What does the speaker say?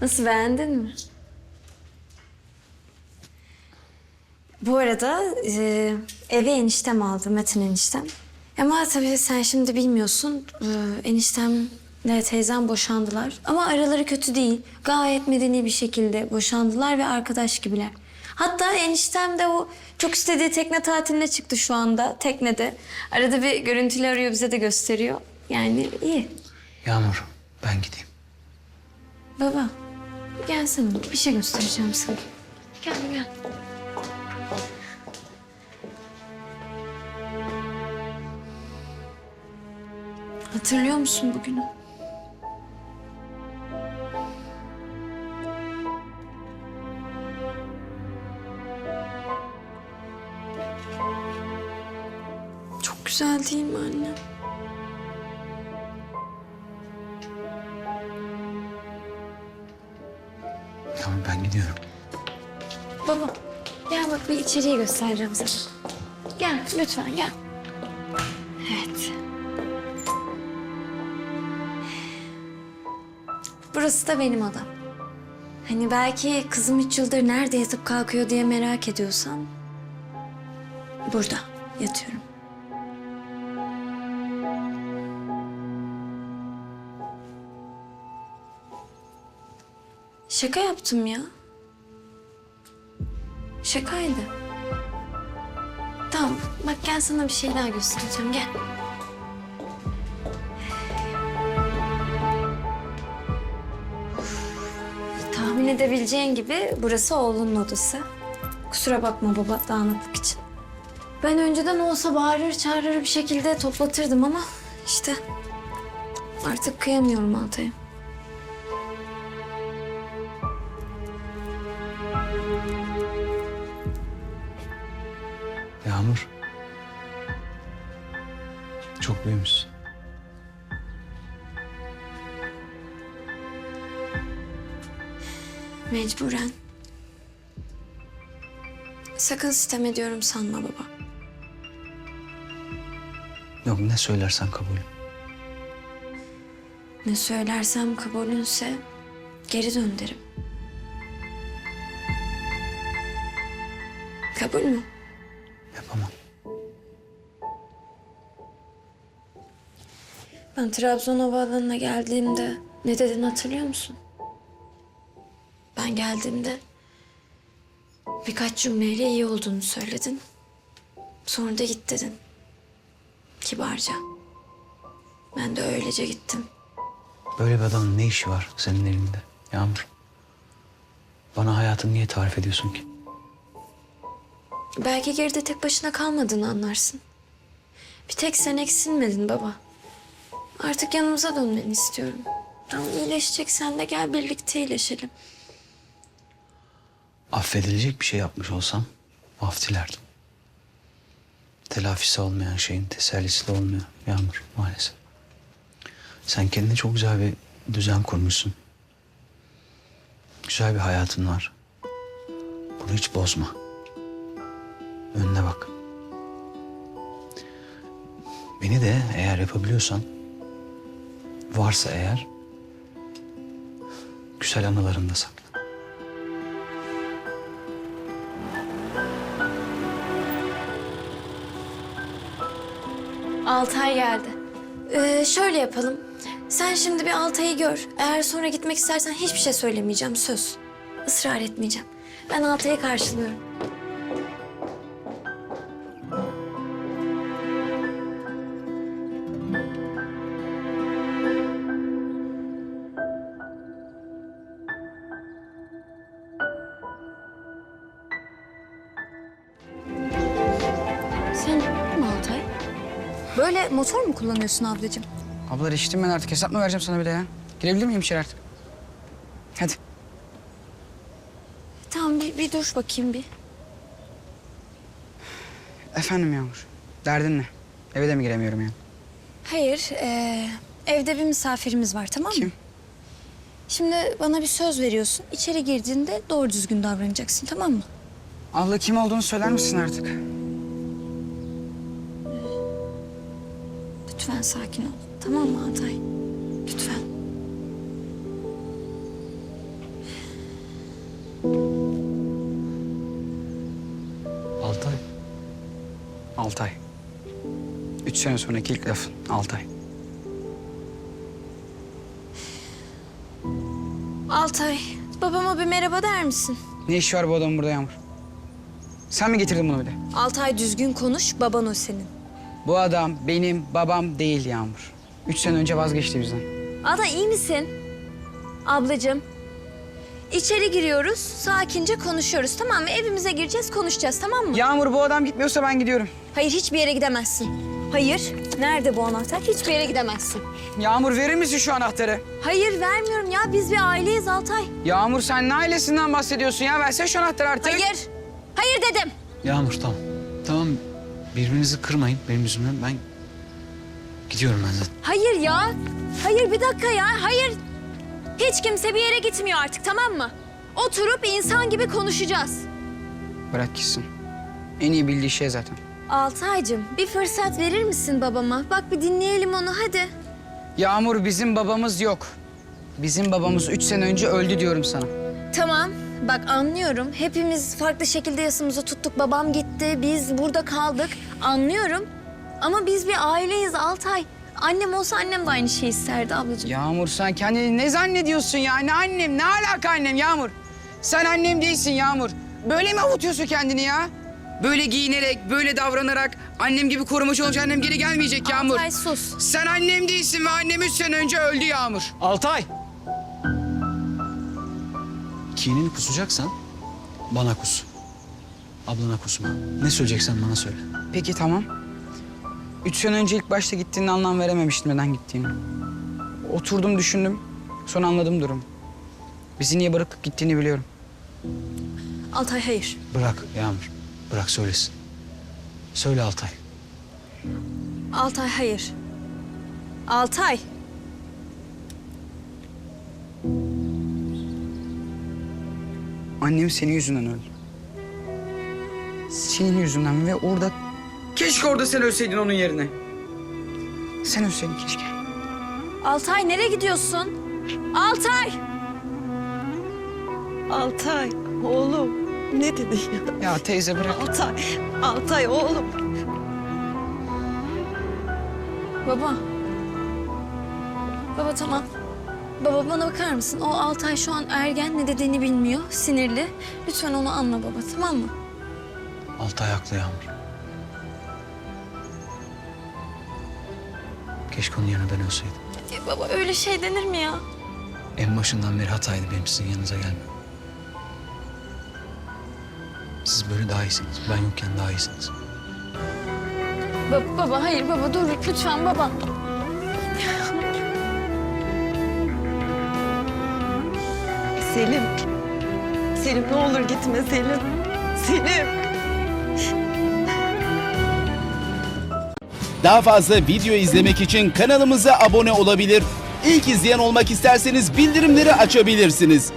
Nasıl beğendin mi? Bu arada e, eve eniştem aldı, Metin eniştem. Ama tabii sen şimdi bilmiyorsun. E, eniştemle teyzem boşandılar. Ama araları kötü değil. Gayet medeni bir şekilde boşandılar ve arkadaş gibiler. Hatta eniştem de o çok istediği tekne tatiline çıktı şu anda teknede. Arada bir görüntülü arıyor bize de gösteriyor. Yani iyi. Yağmur ben gideyim. Baba, gelsene. Bir şey göstereceğim sana. Gel, gel. Hatırlıyor musun bugünü? Çok güzel değil mi anne? Baba, gel bak bir içeriği göstereceğim sana. Gel, lütfen gel. Evet. Burası da benim odam. Hani belki kızım üç yıldır nerede yatıp kalkıyor diye merak ediyorsan... ...burada yatıyorum. Şaka yaptım ya. Şakaydı. Tamam, bak gel sana bir şey daha göstereceğim. Gel. Tahmin edebileceğin gibi burası oğlunun odası. Kusura bakma baba dağınıklık için. Ben önceden olsa bağırır çağırır bir şekilde toplatırdım ama işte artık kıyamıyorum Altay'a. Çok büyümüşsün. Mecburen. Sakın sitem ediyorum sanma baba. Yok ne söylersen kabul. Ne söylersem kabulünse geri dön derim. Kabul mü? Yapamam. Ben Trabzon Havaalanı'na geldiğimde ne dedin hatırlıyor musun? Ben geldiğimde birkaç cümleyle iyi olduğunu söyledin. Sonra da git dedin. Kibarca. Ben de öylece gittim. Böyle bir adamın ne işi var senin elinde Yağmur? Bana hayatını niye tarif ediyorsun ki? Belki geride tek başına kalmadığını anlarsın. Bir tek sen eksilmedin baba. Artık yanımıza dönmeni istiyorum. Tamam iyileşeceksen de gel birlikte iyileşelim. Affedilecek bir şey yapmış olsam af dilerdim. Telafisi olmayan şeyin tesellisi de olmuyor Yağmur maalesef. Sen kendine çok güzel bir düzen kurmuşsun. Güzel bir hayatın var. Bunu hiç bozma. Önüne bak. Beni de eğer yapabiliyorsan, varsa eğer, güzel anılarında sakla. Altay geldi. Ee, şöyle yapalım. Sen şimdi bir Altay'ı gör. Eğer sonra gitmek istersen hiçbir şey söylemeyeceğim. Söz. Israr etmeyeceğim. Ben Altay'ı karşılıyorum. Böyle motor mu kullanıyorsun ablacığım? Abla içtim ben artık. Hesap mı vereceğim sana bir de ya? Girebilir miyim içeri artık? Hadi. Tamam bir, bir dur bakayım bir. Efendim Yağmur. Derdin ne? Eve de mi giremiyorum yani? Hayır, eee, evde bir misafirimiz var tamam mı? Kim? Şimdi bana bir söz veriyorsun. İçeri girdiğinde doğru düzgün davranacaksın tamam mı? Abla kim olduğunu söyler misin artık? Lütfen sakin ol. Tamam mı Altay? Lütfen. Altay. Altay. Üç sene sonraki ilk lafın Altay. Altay, babama bir merhaba der misin? Ne iş var bu adamın burada Yağmur? Sen mi getirdin bunu bir de? Altay düzgün konuş, baban o senin. Bu adam benim babam değil Yağmur. Üç sene önce vazgeçti bizden. Ada iyi misin? Ablacığım. İçeri giriyoruz, sakince konuşuyoruz tamam mı? Evimize gireceğiz, konuşacağız tamam mı? Yağmur bu adam gitmiyorsa ben gidiyorum. Hayır, hiçbir yere gidemezsin. Hayır, nerede bu anahtar? Hiçbir yere gidemezsin. Yağmur verir misin şu anahtarı? Hayır, vermiyorum ya. Biz bir aileyiz Altay. Yağmur sen ne ailesinden bahsediyorsun ya? Versene şu anahtarı artık. Hayır, hayır dedim. Yağmur tamam. Tamam birbirinizi kırmayın benim yüzümden. Ben gidiyorum ben zaten. Hayır ya. Hayır bir dakika ya. Hayır. Hiç kimse bir yere gitmiyor artık tamam mı? Oturup insan gibi konuşacağız. Bırak gitsin. En iyi bildiği şey zaten. Altaycığım bir fırsat verir misin babama? Bak bir dinleyelim onu hadi. Yağmur bizim babamız yok. Bizim babamız üç sene önce öldü diyorum sana. Tamam. Bak anlıyorum. Hepimiz farklı şekilde yasımızı tuttuk. Babam gitti. Biz burada kaldık. Anlıyorum. Ama biz bir aileyiz Altay. Annem olsa annem de aynı şeyi isterdi ablacığım. Yağmur sen kendini ne zannediyorsun ya? Ne annem? Ne alaka annem Yağmur? Sen annem değilsin Yağmur. Böyle mi avutuyorsun kendini ya? Böyle giyinerek, böyle davranarak annem gibi korumacı olunca annem geri gelmeyecek Yağmur. Altay sus. Sen annem değilsin ve annem üç sene önce öldü Yağmur. Altay! Kinini kusacaksan bana kus. Ablana kusma. Ne söyleyeceksen bana söyle. Peki tamam. Üç sene önce ilk başta gittiğinde anlam verememiştim neden gittiğini. Oturdum düşündüm. Sonra anladım durum. Bizi niye bırakıp gittiğini biliyorum. Altay hayır. Bırak Yağmur. Bırak söylesin. Söyle Altay. Altay hayır. Altay. Annem senin yüzünden öldü. Senin yüzünden ve orada... Keşke orada sen ölseydin onun yerine. Sen ölseydin keşke. Altay nereye gidiyorsun? Altay! Altay oğlum ne dedi ya? Ya teyze bırak. Altay, Altay oğlum. Baba. Baba tamam. Baba bana bakar mısın? O Altay şu an ergen ne dediğini bilmiyor. Sinirli. Lütfen onu anla baba tamam mı? Altay haklı Yağmur. Keşke onun yerine ben ölseydim. Ya baba öyle şey denir mi ya? En başından beri hataydı benim sizin yanınıza gelmem. Siz böyle daha iyisiniz. Ben yokken daha iyisiniz. Baba, baba hayır baba dur lütfen baba. Selim. Selim ne olur gitme Selim. Selim. Daha fazla video izlemek için kanalımıza abone olabilir. İlk izleyen olmak isterseniz bildirimleri açabilirsiniz.